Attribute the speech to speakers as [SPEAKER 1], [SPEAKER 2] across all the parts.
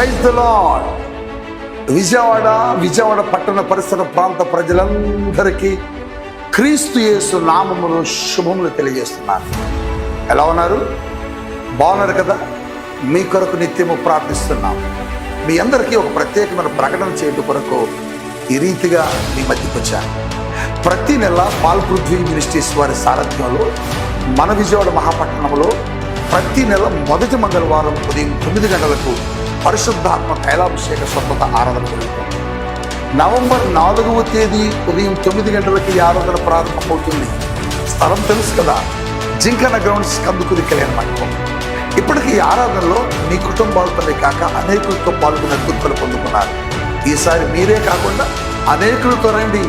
[SPEAKER 1] Praise the lord Vijayawada Vijayawada పట్టణ పరిసర ప్రాంత ప్రజలందరికీ క్రీస్తు యేసు నామమును శుభములు తెలియజేస్తున్నాను. ఎలా ఉన్నారు? బాగున్నారు కదా? మీ కొరకు నిత్యము ప్రార్థిస్తున్నాం. మీ అందరికీ ఒక ప్రత్యేకమైన ప్రకటన చేయడం కొరకు ఈ రీతిగా మీ మధ్యకు వచ్చాను. ప్రతి నెల పాల్పృథ్వీ మినిస్ట్రీస్ వారి సారథ్యంలో మన విజయవాడ మహాపట్టణంలో ప్రతి నెల మొదటి మంగళవారం ఉదయం తొమ్మిది గంటలకు పరిశుద్ధాత్మ తైలాభిషేక స్వచ్ఛత ఆరాధన జరుగుతుంది నవంబర్ నాలుగవ తేదీ ఉదయం తొమ్మిది గంటలకి ఈ ఆరాధన ప్రారంభమవుతుంది స్థలం తెలుసు కదా? జింకన గ్రౌండ్స్ కందుకుని కళ్యాణ మండపం. ఇప్పటికీ ఈ ఆరాధనలో మీ కుటుంబాలతోనే కాక అనేకులతో పాల్గొనే గుర్తులు పొందుకున్నారు. ఈసారి మీరే కాకుండా అనేకులతో రండి.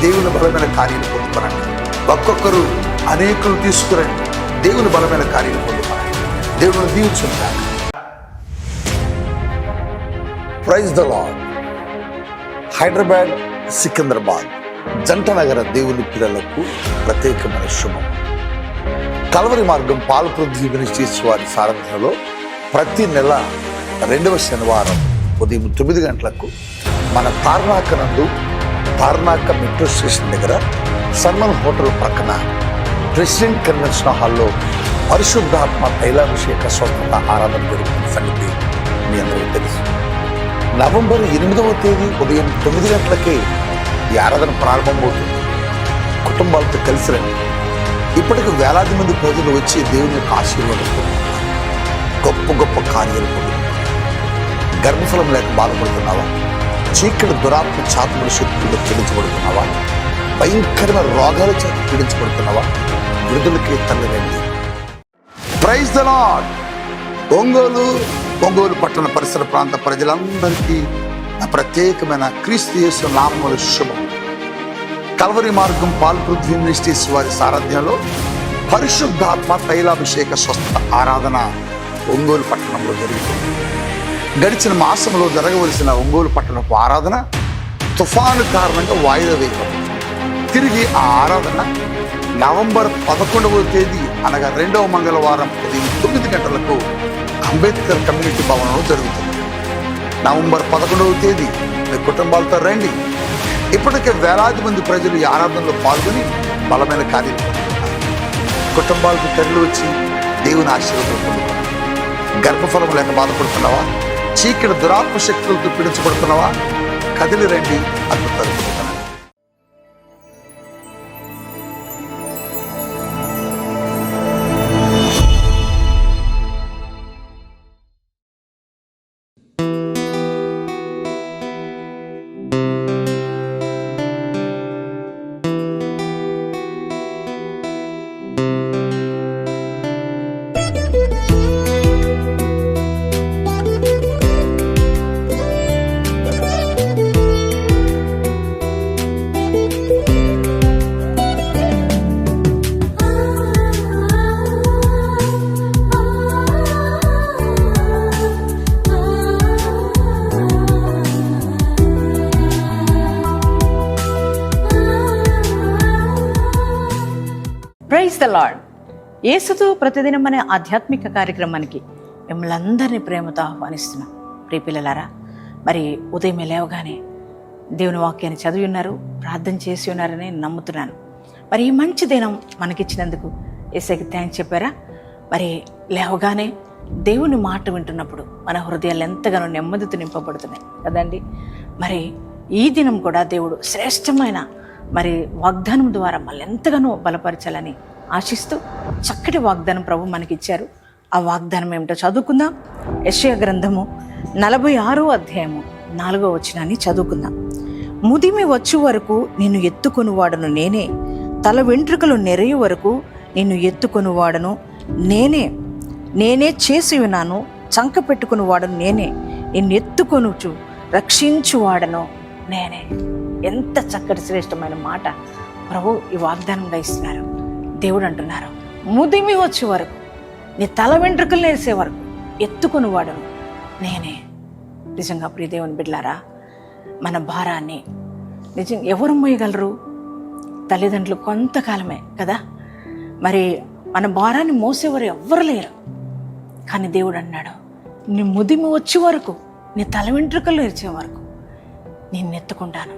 [SPEAKER 1] దేవుని బలమైన కార్యాలు పొందుకురండి ఒక్కొక్కరు అనేకులు తీసుకురండి. దేవుని బలమైన కార్యాలు పొందుకురండి దేవుని దీవించుంటారు praise the lord Hyderabad Secunderabad జంట నగర దేవుని పిల్లలకు ప్రత్యేకమైన శుభం. కలవరి మార్గం పాలపృథ్వీ మినిస్ట్రీస్ వారి సారథ్యంలో ప్రతి నెల రెండవ శనివారం ఉదయం తొమ్మిది గంటలకు మన తార్నాక నందు తార్నాక మెట్రో స్టేషన్ దగ్గర సన్మన్ హోటల్ పక్కన ప్రెసిడెంట్ కన్వెన్షన్ హాల్లో పరిశుద్ధాత్మ తైలాభిషేక స్వతంత్ర ఆరాధన జరుగుతున్న సంగతి మీ అందరికీ తెలుసు. నవంబర్ ఎనిమిదవ తేదీ ఉదయం తొమ్మిది గంటలకే ఈ ఆరాధన ప్రారంభమవుతుంది కుటుంబాలతో కలిసి రండి. ఇప్పటికి వేలాది మంది ప్రజలు వచ్చి దేవుని యొక్క ఆశీర్వాదం గొప్ప గొప్ప కార్యాలు పొందుతున్నారు గర్భఫలం లేక బాధపడుతున్నావా? చీకటి దురాత్మ చాతుముల శక్తులు పీడించబడుతున్నావా? భయంకరమైన రోగాల చేత పీడించబడుతున్నావా? విడుదలకి తల్లి రండి praise the lord Ongole Ongole పట్టణ పరిసర ప్రాంత ప్రజలందరికీ నా ప్రత్యేకమైన క్రీస్తు యేసు నామముల శుభం. కల్వరి మార్గం పాల్పృథ్వీ మినిస్ట్రీస్ వారి సారథ్యంలో పరిశుద్ధాత్మ తైలాభిషేక స్వస్థ ఆరాధన ఒంగోలు పట్టణంలో జరుగుతుంది. గడిచిన మాసంలో జరగవలసిన ఒంగోలు పట్టణపు ఆరాధన తుఫాను కారణంగా వాయిదా వేయబడింది తిరిగి ఆ ఆరాధన నవంబర్ పదకొండవ తేదీ అనగా రెండవ మంగళవారం ఉదయం తొమ్మిది గంటలకు అంబేద్కర్ కమ్యూనిటీ భవనంలో జరుగుతుంది. నవంబర్ పదకొండవ తేదీ. మీ కుటుంబాలతో రండి. ఇప్పటికే వేలాది మంది ప్రజలు ఈ ఆరాధనలో పాల్గొని బలమైన కార్యం కుటుంబాలకు తరలి వచ్చి దేవుని ఆశీర్వాదం పొందుతున్నారు గర్భఫలం లేక బాధపడుతున్నావా? చీకటి దురాత్మ శక్తులతో పీడించబడుతున్నావా? కదిలి రండి అద్భుతాలు పొందుతున్నారు
[SPEAKER 2] యేసుతో ప్రతిదినం అనే ఆధ్యాత్మిక కార్యక్రమానికి మిమ్మల్ని అందరినీ ప్రేమతో ఆహ్వానిస్తున్నాం. ప్రియపిల్లలారా మరి ఉదయం లేవగానే దేవుని వాక్యాన్ని చదివి ఉన్నారు ప్రార్థన చేసి ఉన్నారని నమ్ముతున్నాను. మరి ఈ మంచి దినం మనకిచ్చినందుకు ఏసైకి థ్యాంక్స్ చెప్పారా? మరి లేవగానే దేవుని మాట వింటున్నప్పుడు మన హృదయాలు ఎంతగానో నెమ్మదితో నింపబడుతున్నాయి కదండి. మరి ఈ దినం కూడా దేవుడు శ్రేష్టమైన మరి వాగ్దానం ద్వారా మళ్ళీ ఎంతగానో బలపరచాలని ఆశిస్తూ చక్కటి వాగ్దానం ప్రభు మనకిచ్చారు. ఆ వాగ్దానం ఏమిటో చదువుకుందాం. యశయ గ్రంథము నలభై ఆరో అధ్యాయము నాలుగో వచనాన్ని చదువుకుందాం. ముదిమి వచ్చు వరకు నిన్ను ఎత్తుకొనువాడను నేనే తల వెంట్రుకలు నెరయు వరకు నిన్ను ఎత్తుకొనువాడను నేనే నేనే చేసి ఉన్నాను చంక పెట్టుకుని వాడను నేనే నిన్ను ఎత్తుకొనుచు రక్షించువాడను నేనే. ఎంత చక్కటి శ్రేష్టమైన మాట ప్రభు ఈ వాగ్దానంగా ఇస్తున్నారు. దేవుడు అంటున్నారు ముదిమి వచ్చే వరకు నీ తల వెంట్రుకలు నేసే వరకు ఎత్తుకుని వాడను. నేనే నిజంగా ప్రియ దేవుని బిడ్లారా మన భారాన్ని నిజంగా ఎవరు మోయగలరు? తల్లిదండ్రులు కొంతకాలమే కదా? మరి మన భారాన్ని మోసేవారు ఎవ్వరు లేరు. కానీ దేవుడు అన్నాడు నీ ముదిమి వచ్చే వరకు నీ తల వెంట్రుకలు ఇచ్చే వరకు నేను ఎత్తుకుంటాను.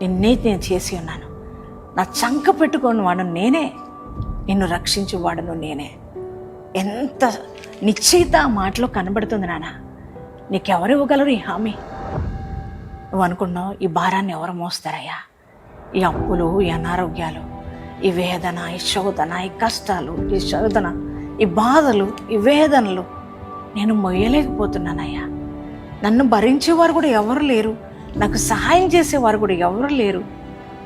[SPEAKER 2] నిన్నే నేను చేసి ఉన్నాను. నా చంక పెట్టుకొని వాడు నేనే. నిన్ను రక్షించు వాడను నేనే. ఎంత నిశ్చయిత మాటలో కనబడుతుంది నాన్న నీకెవరు ఇవ్వగలరు ఈ హామీ? నువ్వు అనుకున్నావు ఈ భారాన్ని ఎవరు మోస్తారయ్యా? ఈ అప్పులు ఈ అనారోగ్యాలు ఈ వేదన ఈ శోధన ఈ కష్టాలు ఈ శోధన ఈ బాధలు ఈ వేదనలు నేను మొయ్యలేకపోతున్నానయ్యా. నన్ను భరించేవారు కూడా ఎవరు లేరు. నాకు సహాయం చేసేవారు కూడా ఎవరు లేరు.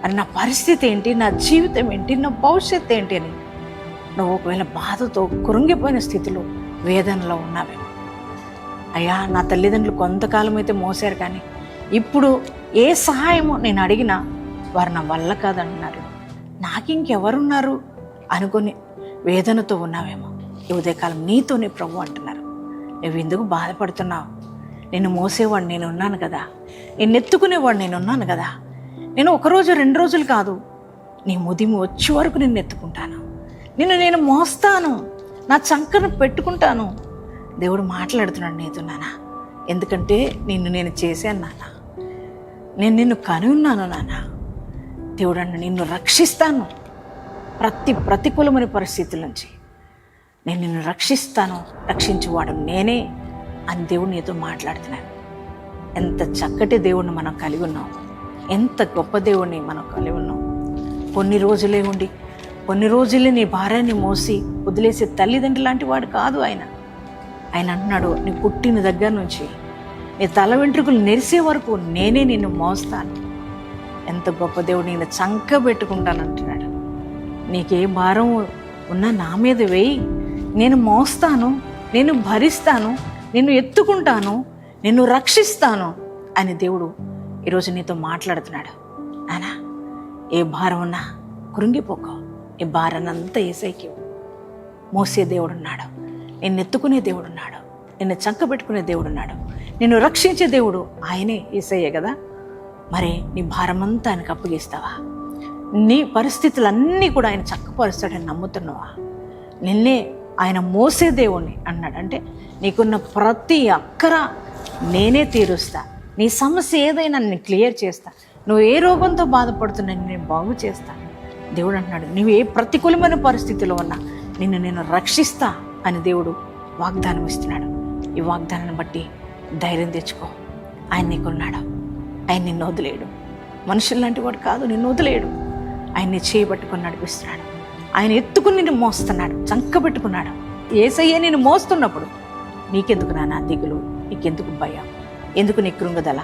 [SPEAKER 2] అని నా పరిస్థితి ఏంటి? నా జీవితం ఏంటి? నా భవిష్యత్తు ఏంటి అని నువ్వు ఒకవేళ బాధతో కురుంగిపోయిన స్థితిలో వేదనలో ఉన్నావేమో అయ్యా నా తల్లిదండ్రులు కొంతకాలం అయితే మోసారు కానీ ఇప్పుడు ఏ సహాయము నేను అడిగినా వారు నా వల్ల కాదంటున్నారు. నాకింకెవరున్నారు అనుకుని వేదనతో ఉన్నావేమో. ఈ ఉదయకాలం నీతోనే ప్రభు అంటున్నారు. నువ్వు ఎందుకు బాధపడుతున్నావు? నేను మోసేవాడు నేను ఉన్నాను కదా. నేను ఎత్తుకునేవాడు నేను ఉన్నాను కదా. నేను ఒకరోజు రెండు రోజులు కాదు నీ ముదిమి వచ్చే వరకు నిన్ను ఎత్తుకుంటాను. నిన్ను నేను మోస్తాను. నా చంకను పెట్టుకుంటాను. దేవుడు మాట్లాడుతున్నాడు నీతో నాన్న ఎందుకంటే నిన్ను నేను చేశాను నాన్న నేను నిన్ను కని ఉన్నాను నాన్న దేవుడు నిన్ను రక్షిస్తాను. ప్రతి ప్రతికూలమైన పరిస్థితుల నుంచి నేను నిన్ను రక్షిస్తాను. రక్షించేవాడు నేనే అని దేవుడు నీతో మాట్లాడుతున్నాను ఎంత చక్కటి దేవుణ్ణి మనం కలిగి ఉన్నాం. ఎంత గొప్ప దేవుణ్ణి మనం కలిగి ఉన్నాం. కొన్ని రోజులే ఉండి కొన్ని రోజులే నీ భార్యని మోసి వదిలేసే తల్లిదండ్రి లాంటి వాడు కాదు ఆయన. ఆయన అంటున్నాడు నీ పుట్టిన దగ్గర నుంచి నీ తల వెంట్రుకలు నెరిసే వరకు నేనే నిన్ను మోస్తాను. ఎంత గొప్ప దేవుడు నేను చంక పెట్టుకుంటాను అంటున్నాడు. నీకే భారం ఉన్నా నా మీద వేయి. నేను మోస్తాను నేను భరిస్తాను నిన్ను ఎత్తుకుంటాను నిన్ను రక్షిస్తాను అని దేవుడు ఈరోజు నీతో మాట్లాడుతున్నాడు. నానా ఏ భారం ఉన్నా కృంగిపోకో. ఈ భారాన్నంతా ఏసైకి. మోసే దేవుడున్నాడు. నిన్ను ఎత్తుకునే దేవుడున్నాడు. నిన్ను చంకబెట్టుకునే దేవుడున్నాడు. నిన్ను రక్షించే దేవుడు ఆయనే ఏసయ్యే కదా. మరి నీ భారమంతా ఆయనకు అప్పగిస్తావా? నీ పరిస్థితులన్నీ కూడా ఆయన చక్కపరుస్తాడని నమ్ముతున్నావా? నిన్నే ఆయన మోసే దేవుణ్ణి అన్నాడు. అంటే నీకున్న ప్రతి అక్కర నేనే తీరుస్తా. నీ సమస్య ఏదైనా నేను క్లియర్ చేస్తా. నువ్వు ఏ రోగంతో బాధపడుతున్నా నేను బాగు చేస్తాను దేవుడు అంటున్నాడు నువ్వు ఏ ప్రతికూలమైన పరిస్థితిలో ఉన్నా నిన్ను నేను రక్షిస్తా అని దేవుడు వాగ్దానం ఇస్తున్నాడు. ఈ వాగ్దానాన్ని బట్టి ధైర్యం తెచ్చుకో. ఆయన నీకున్నాడు ఆయన నిన్ను వదిలేయడు మనుషులు లాంటి వాడు కాదు నిన్ను వదిలేయడు ఆయన్ని చేయబట్టుకుని నడిపిస్తున్నాడు. ఆయన ఎత్తుకుని నిన్ను మోస్తున్నాడు. చంకబెట్టుకున్నాడు ఏసయ్య నేను మోస్తున్నప్పుడు నీకెందుకు నానా దిగులు? నీకెందుకు భయం? ఎందుకు నీ కృంగదల?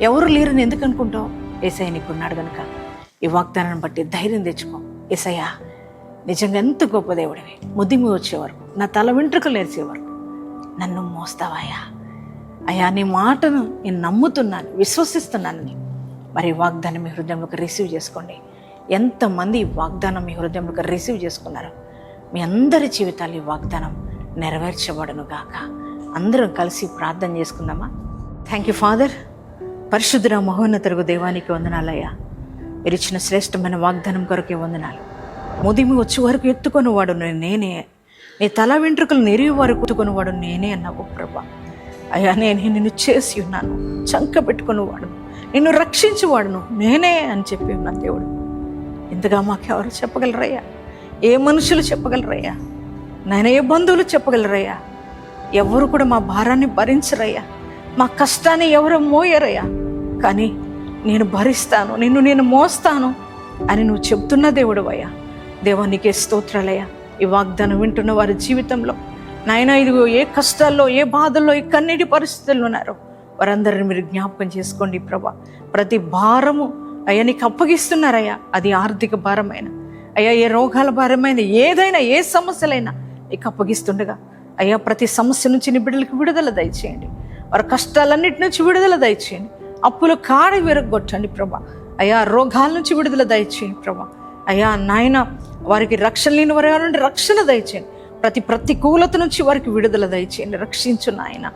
[SPEAKER 2] ఎవరు లేరని ఎందుకు అనుకుంటావు? ఏసయ్య నీకున్నాడు కనుక ఈ వాగ్దానాన్ని బట్టి ధైర్యం తెచ్చుకో. ఎసయ్యా నిజంగా ఎంత గొప్ప దేవుడివి. ముదిమి వచ్చే వరకు నా తల వెంట్రుకలు నేర్చే వరకు నన్ను మోస్తావాయా అయ్యా? నీ మాటను నేను నమ్ముతున్నాను విశ్వసిస్తున్నాను. మరి వాగ్దానం మీ హృదయంలోకి రిసీవ్ చేసుకోండి. ఎంతమంది ఈ వాగ్దానం మీ హృదయంలోకి రిసీవ్ చేసుకున్నారు. మీ అందరి జీవితాలు ఈ వాగ్దానం నెరవేర్చబడను గాక. అందరం కలిసి ప్రార్థన చేసుకుందామా? థ్యాంక్ యూ ఫాదర్ పరిశుద్ధుర మహోన్నతరుగు దేవానికి వందనాలయ్యా మీరు ఇచ్చిన శ్రేష్టమైన వాగ్దానం కొరకే వందనాలు. ముదిమి వచ్చే వరకు ఎత్తుకొనివాడు నేనే నీ తల వెంట్రుకలు నెరిగి వరకు ఎత్తుకొనివాడు నేనే అన్నావు ప్రభా. అయ్యా నేను నిన్ను చేసి ఉన్నాను చంక పెట్టుకునేవాడు నిన్ను రక్షించేవాడును నేనే అని చెప్పి ఉన్న దేవుడు. ఇంతగా మాకెవరు చెప్పగలరయ్యా? ఏ మనుషులు చెప్పగలరయ్యా? నాయన ఏ బంధువులు చెప్పగలరయ్యా? ఎవరు కూడా మా భారాన్ని భరించరయ్యా. మా కష్టాన్ని ఎవరు మోయరయ్యా? కానీ నేను భరిస్తాను నిన్ను నేను మోస్తాను అని నువ్వు చెప్తున్న దేవుడు అయ్యా దేవానికే స్తోత్రాలయ్యా. ఈ వాగ్దానం వింటున్న వారి జీవితంలో నాయన ఇదిగో ఏ కష్టాల్లో ఏ బాధల్లో ఏ కన్నీటి పరిస్థితుల్లో ఉన్నారో వారందరిని మీరు జ్ఞాపకం చేసుకోండి ప్రభా. ప్రతి భారము అయ్యా నీకు అప్పగిస్తున్నారయ్యా. అది ఆర్థిక భారమైన. అయ్యా ఏ రోగాల భారమైన ఏదైనా ఏ సమస్యలైనా నీకు అప్పగిస్తుండగా. అయ్యా ప్రతి సమస్య నుంచి నీ బిడ్డలకు విడుదల దయచేయండి. వారి కష్టాలన్నిటి నుంచి విడుదల దయచేయండి. అప్పులు కాడ విరగొట్టండి ప్రభా. అయ్యా రోగాల నుంచి విడుదల దయచేయండి ప్రభా. అయ్యా నాయన వారికి రక్షణ లేని వారి నుండి రక్షణ దయచేయండి. ప్రతి ప్రతికూలత నుంచి వారికి విడుదల దయచేయండి. రక్షించు నాయన.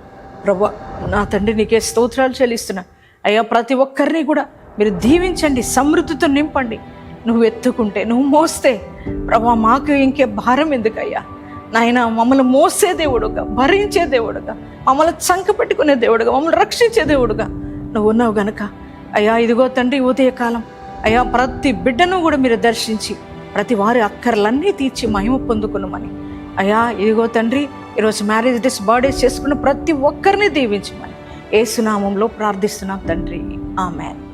[SPEAKER 2] ప్రభా నా తండ్రి నీకే స్తోత్రాలు చెల్లిస్తున్నా. అయ్యా ప్రతి ఒక్కరిని కూడా మీరు దీవించండి సమృద్ధితో నింపండి. నువ్వు ఎత్తుకుంటే నువ్వు మోస్తే. ప్రభా మాకు ఇంకే భారం ఎందుకయ్యా? నాయన మమ్మల్ని మోసే దేవుడుగా భరించే దేవుడుగా మమ్మల్ని చంక పెట్టుకునే దేవుడుగా మమ్మల్ని రక్షించే దేవుడుగా. నువ్వు ఉన్నావు గనక. అయ్యా ఇదిగో తండ్రి ఉదయకాలం. అయ్యా ప్రతి బిడ్డను కూడా మీరు దర్శించి ప్రతి వారి అక్కర్లన్నీ తీర్చి మహిమ పొందుకున్నామని అయ్యా ఇదిగో తండ్రి ఈరోజు మ్యారేజ్ డేస్ బర్త్డేస్ చేసుకున్న ప్రతి ఒక్కరిని దీవించమని. ఏసునామంలో ప్రార్థిస్తున్నాం తండ్రి. ఆమెన్.